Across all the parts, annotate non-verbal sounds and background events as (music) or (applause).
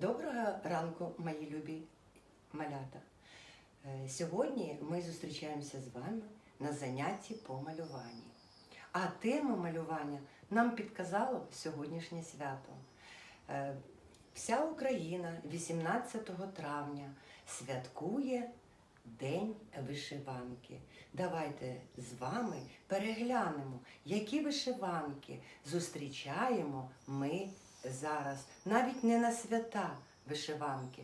Доброго ранку, мої любі малята. Е, Сьогодні ми зустрічаємося з вами на занятті по малюванні. А тему малювання нам підказало сьогоднішнє свято. Е, Вся Україна 18 травня святкує День вишиванки. Давайте з вами переглянемо, які вишиванки зустрічаємо ми зараз. Навіть не на свята вишиванки.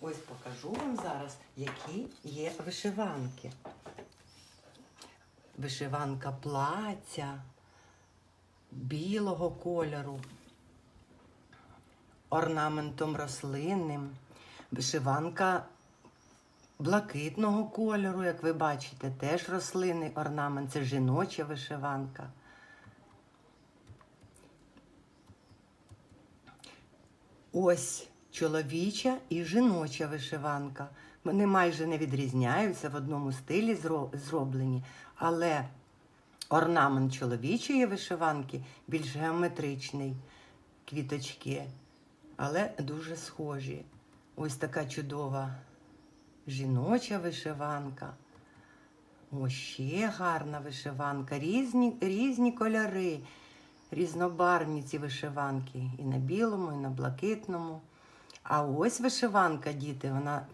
Ось покажу вам зараз, які є вишиванки. Вишиванка плаття білого кольору, орнаментом рослинним, вишиванка блакитного кольору, як ви бачите, теж рослинний орнамент, це жіноча вишиванка. Ось чоловіча і жіноча вишиванка. Вони майже не відрізняються в одному стилі зроблені, але орнамент чоловічої вишиванки більш геометричний, квіточки, але дуже схожі. Ось така чудова жіноча вишиванка. Ось ще гарна вишиванка, різні, різні кольори, різнобарвні ці вишиванки. І на білому, і на блакитному. А ось вишиванка, діти, вона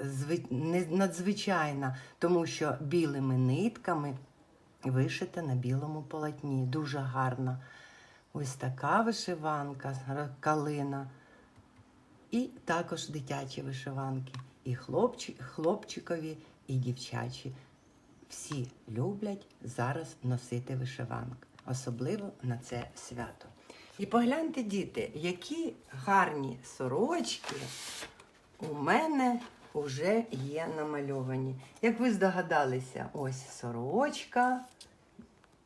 е, надзвичайна, тому що білими нитками вишита на білому полотні. Дуже гарна. Ось така вишиванка, калина. І також дитячі вишиванки. І хлопчі, хлопчикові, і дівчачі. Всі люблять зараз носити вишиванку, особливо на це свято. І погляньте, діти, які гарні сорочки у мене вже є намальовані. Як ви здогадалися, ось сорочка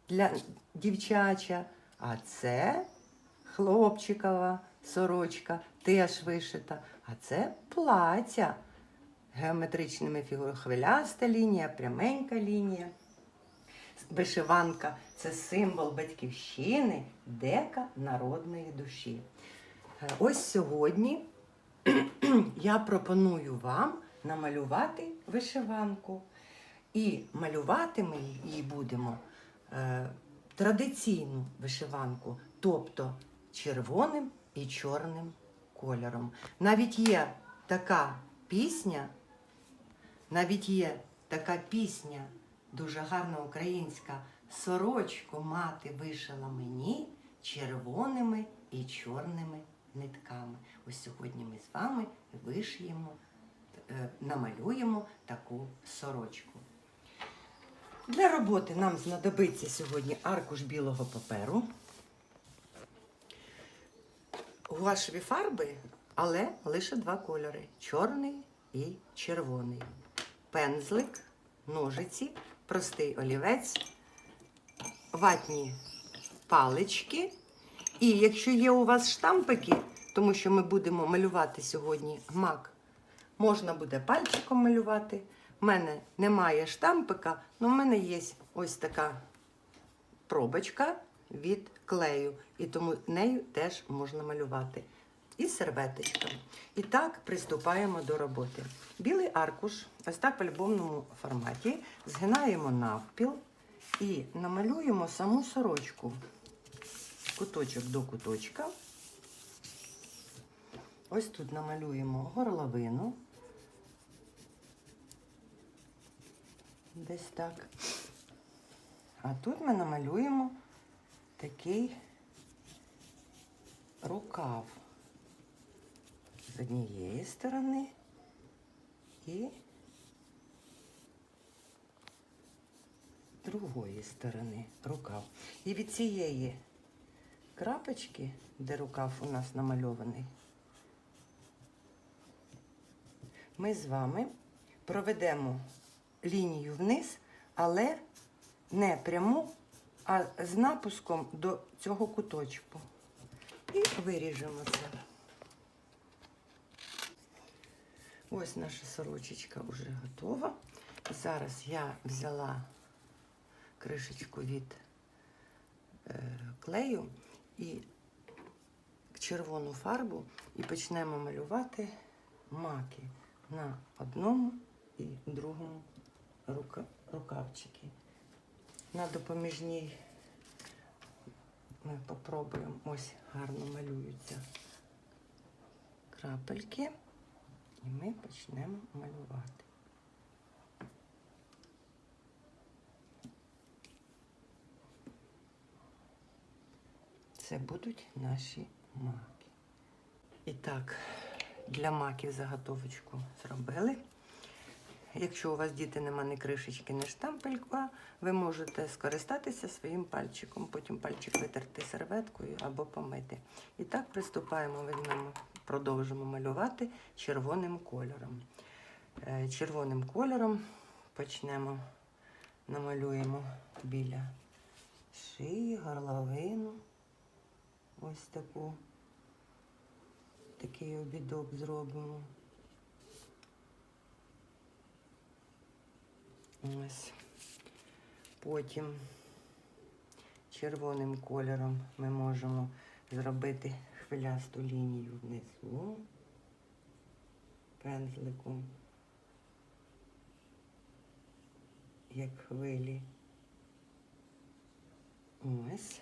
для дівчача, а це хлопчикова сорочка, теж вишита, а це плаття геометричними фігурами. Хвиляста лінія, пряменька лінія. Вишиванка це символ батьківщини, дека народної душі. Е, Ось сьогодні (clears throat) я пропоную вам намалювати вишиванку. І малювати ми її будемо е, традиційну вишиванку, тобто червоним і чорним кольором. Навіть є така пісня, навіть є така пісня, дуже гарна українська. Сорочку мати вишила мені червоними і чорними нитками. Ось сьогодні ми з вами вишиємо, е, намалюємо таку сорочку. Для роботи нам знадобиться сьогодні аркуш білого паперу, гуашеві фарби, але лише два кольори чорний і червоний. Пензлик, ножиці, простий олівець, ватні палички. І якщо є у вас штампики, тому що ми будемо малювати сьогодні мак, можна буде пальчиком малювати. У мене немає штампика, але в мене є ось така пробочка від клею, і тому нею теж можна малювати. І серветочка. І так приступаємо до роботи. Білий аркуш, ось так в альбомному форматі, згинаємо навпіл і намалюємо саму сорочку. Куточок до куточка. Ось тут намалюємо горловину. Десь так. А тут ми намалюємо такий рукав з однієї сторони і другої сторони рукав. І від цієї крапочки, де рукав у нас намальований, ми з вами проведемо лінію вниз, але не пряму, а з напуском до цього куточку. І виріжемо це. Ось наша сорочечка вже готова. Зараз я взяла кришечку від е, клею і червону фарбу і почнемо малювати маки на одному і другому рукавчики. На допоміжній ми попробуємо. Ось гарно малюються крапельки. І ми почнемо малювати. Це будуть наші маки. І так, для маків заготовочку зробили. Якщо у вас діти нема ні кришечки, ні штампелька, ви можете скористатися своїм пальчиком, потім пальчик витерти серветкою або помити. І так приступаємо, візьмемо, продовжимо малювати червоним кольором. Е, Червоним кольором почнемо, намалюємо біля шиї, горловину. Ось таку, такий обідок зробимо. Ось. Потім червоним кольором ми можемо зробити хвилясту лінію внизу пензликом, як хвилі. Ось.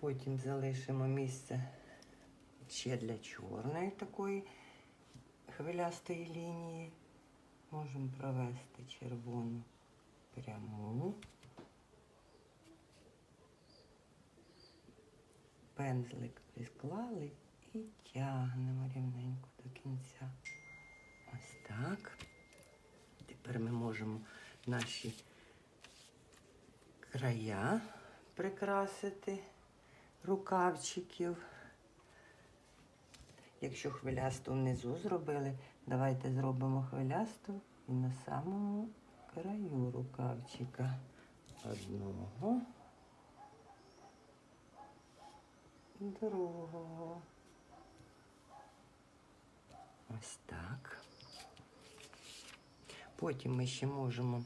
Потім залишимо місце ще для чорної такої хвилястої лінії. Можемо провести червону пряму. Пензлик присклали і тягнемо рівненько до кінця. Ось так. Тепер ми можемо наші края прикрасити рукавчиків. Якщо хвилясту внизу зробили, давайте зробимо хвилясту і на самому краю рукавчика. Одного, другого. Ось так. Потім ми ще можемо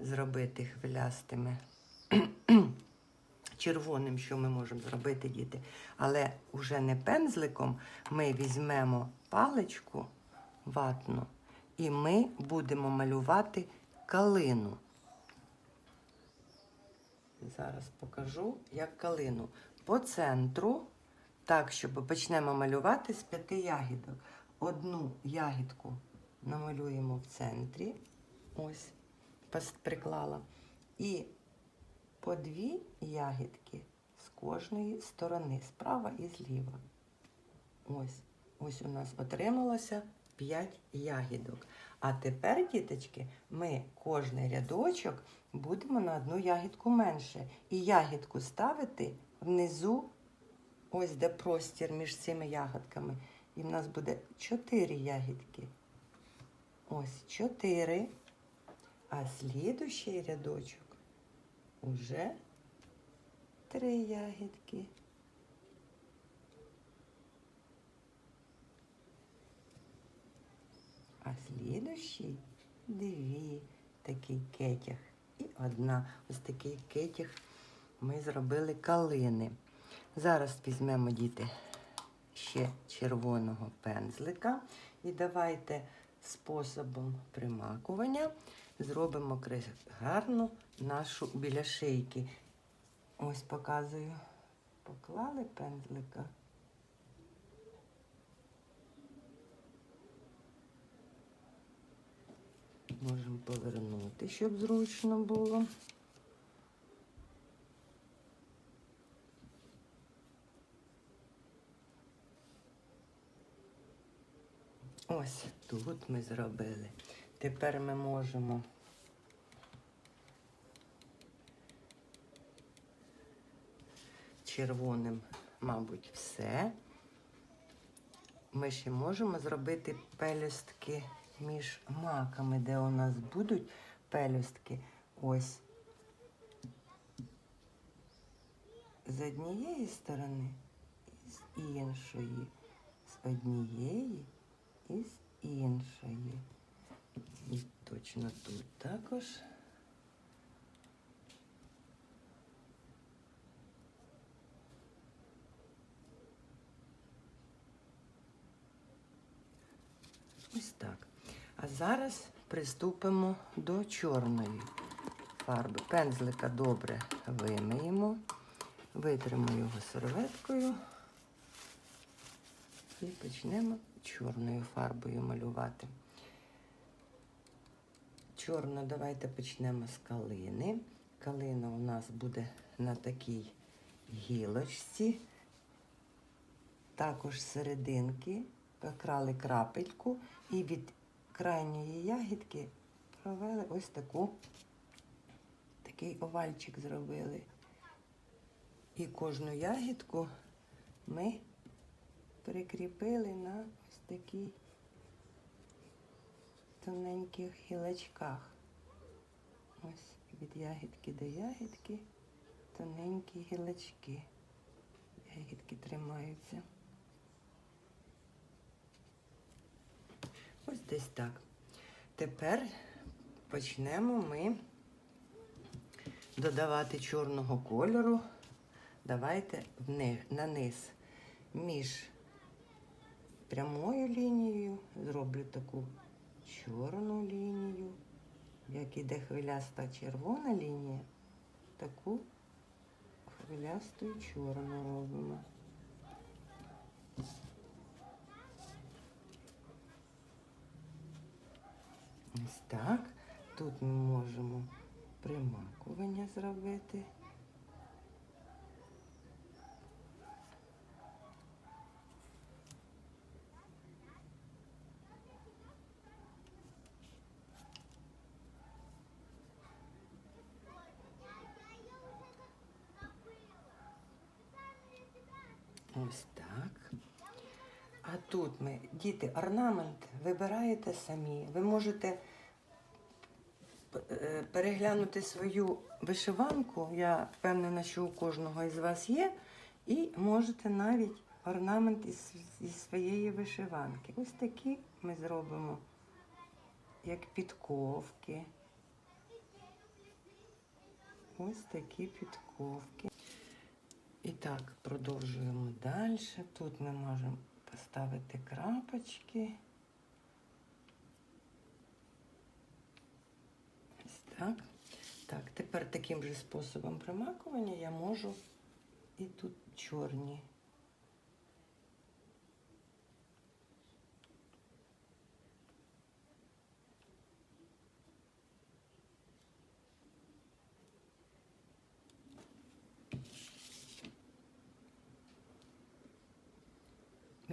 зробити хвилястими (clears throat) червоним, що ми можемо зробити, діти. Але вже не пензликом ми візьмемо паличку ватну і ми будемо малювати калину. Зараз покажу, як калину. По центру, так, щоб почнемо малювати з п'яти ягідок. Одну ягідку намалюємо в центрі. Ось, приклала. І по дві ягідки з кожної сторони, справа і зліва. Ось, ось у нас отрималося 5 ягідок. А тепер, діточки, ми кожний рядочок будемо на одну ягідку менше. І ягідку ставити внизу, ось де простір між цими ягодками. І в нас буде 4 ягідки. Ось 4. А слідущий рядочок уже три ягідки. А слідущий дві такий кетяг. І одна. Ось такий кетяг ми зробили калини. Зараз візьмемо діти ще червоного пензлика. І давайте способом примакування зробимо гарну нашу біля шийки. Ось показую. Поклали пензлика. Можемо повернути, щоб зручно було. Ось тут ми зробили. Тепер ми можемо червоним, мабуть, все. Ми ще можемо зробити пелюстки між маками, де у нас будуть пелюстки. Ось з однієї сторони і з іншої. З однієї і з іншої. І точно тут також. Ось так. А зараз приступимо до чорної фарби. Пензлика добре вимиємо, витримо його серветкою і почнемо чорною фарбою малювати. Чорну давайте почнемо з калини. Калина у нас буде на такій гілочці. Також серединки покрали крапельку і від крайньої ягідки провели ось таку, такий овальчик зробили. І кожну ягідку ми прикріпили на ось такій тоненьких гілочках. Ось від ягідки до ягідки тоненькі гілочки. Ягідки тримаються. Ось десь так. Тепер почнемо ми додавати чорного кольору. Давайте на низ між прямою лінією зроблю таку чорну лінію, як іде хвиляста червона лінія, таку хвилясту і чорну робимо. Ось так. Тут ми можемо примакування зробити. Ось так. А тут ми, діти, орнамент вибираєте самі. Ви можете е, переглянути свою вишиванку. Я впевнена, що у кожного із вас є. І можете навіть орнамент із, із своєї вишиванки. Ось такі ми зробимо, як підковки. Ось такі підковки. І так, продовжуємо далі. Тут ми можемо поставити крапочки. Ось так. Так, тепер таким же способом примакування я можу і тут чорні.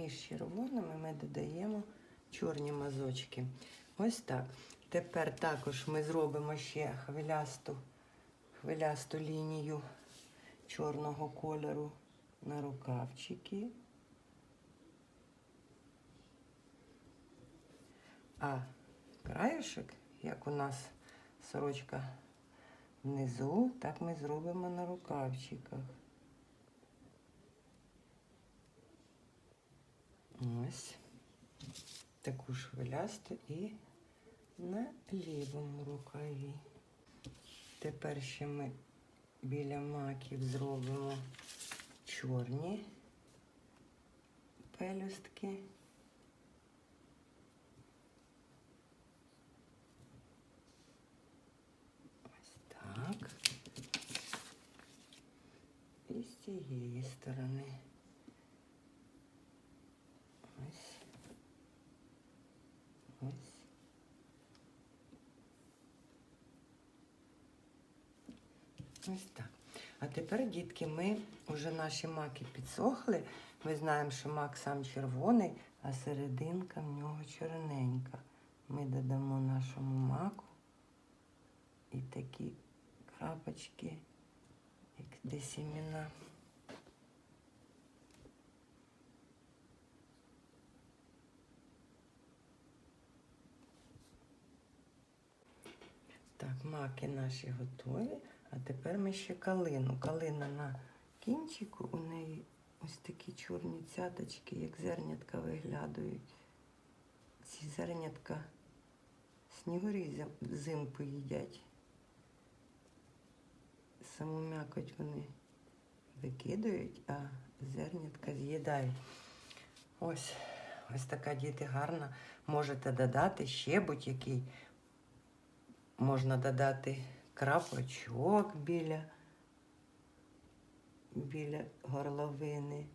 Між червоними ми додаємо чорні мазочки. Ось так. Тепер також ми зробимо ще хвилясту, хвилясту лінію чорного кольору на рукавчики. А краєшок, як у нас сорочка внизу, так ми зробимо на рукавчиках. Ось таку ж і на лівому рукаві. Тепер ще ми біля маків зробимо чорні пелюстки. Ось так. І з цієї сторони. Ось. Ось. Ось так. А тепер, дітки, ми вже наші маки підсохли. Ми знаємо, що мак сам червоний, а серединка в нього чорненька. Ми додамо нашому маку і такі крапочки, як десь імена. Так, маки наші готові. А тепер ми ще калину. Калина на кінчику, у неї ось такі чорні цяточки, як зернятка виглядають. Ці зернятка снігурі зимку їдять. Саму м'якоть вони викидають, а зернятка з'їдають. Ось Ось така діти гарна. Можете додати ще будь-який. Можна додати крапочок біля, біля горловини.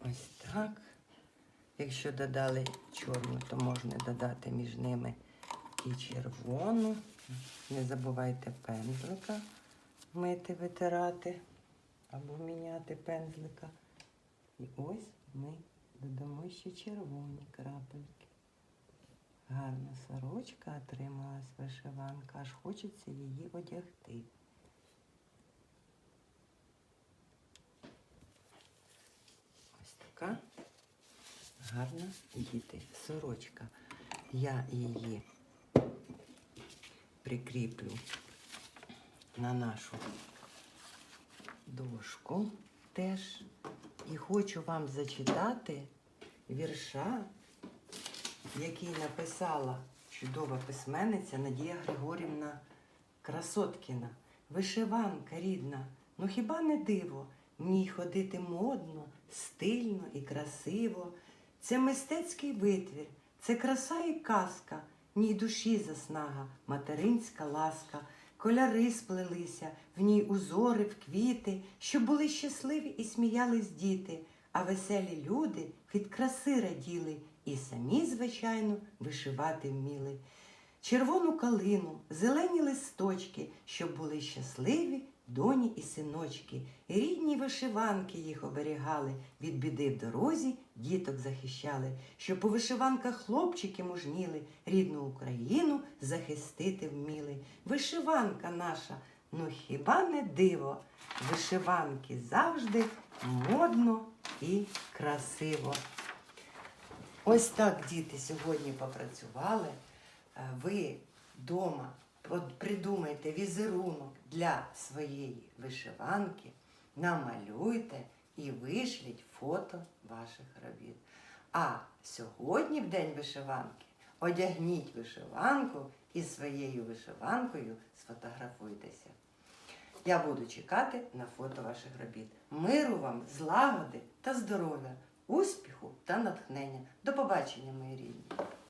Ось так. Якщо додали чорну, то можна додати між ними і червону. Не забувайте пензлика мити, витирати або міняти пензлика. І ось ми додамо ще червоні крапельки. Гарна сорочка отрималась вишиванка, аж хочеться її одягти. Ось така гарна діти сорочка. Я її прикріплю на нашу дошку теж. І хочу вам зачитати вірша, який написала чудова письменниця Надія Григорівна Красоткіна. Вишиванка рідна, ну хіба не диво? В ній ходити модно, стильно і красиво. Це мистецький витвір, це краса і казка, ній душі заснага, материнська ласка. Коляри сплелися, в ній узори в квіти, щоб були щасливі і сміялись діти, а веселі люди від краси раділи і самі, звичайно, вишивати вміли. Червону калину, зелені листочки, щоб були щасливі доні і синочки. Рідні вишиванки їх оберігали, від біди в дорозі діток захищали, щоб у вишиванках хлопчики мужніли, рідну Україну захистити вміли. Вишиванка наша, ну хіба не диво? Вишиванки завжди модно і красиво. Ось так діти сьогодні попрацювали. Е, Ви вдома придумайте візерунок для своєї вишиванки, намалюйте і вишліть фото ваших робіт. А сьогодні, в день вишиванки, одягніть вишиванку і своєю вишиванкою сфотографуйтеся. Я буду чекати на фото ваших робіт. Миру вам, злагоди та здоров'я, успіху та натхнення. До побачення, мої рідні!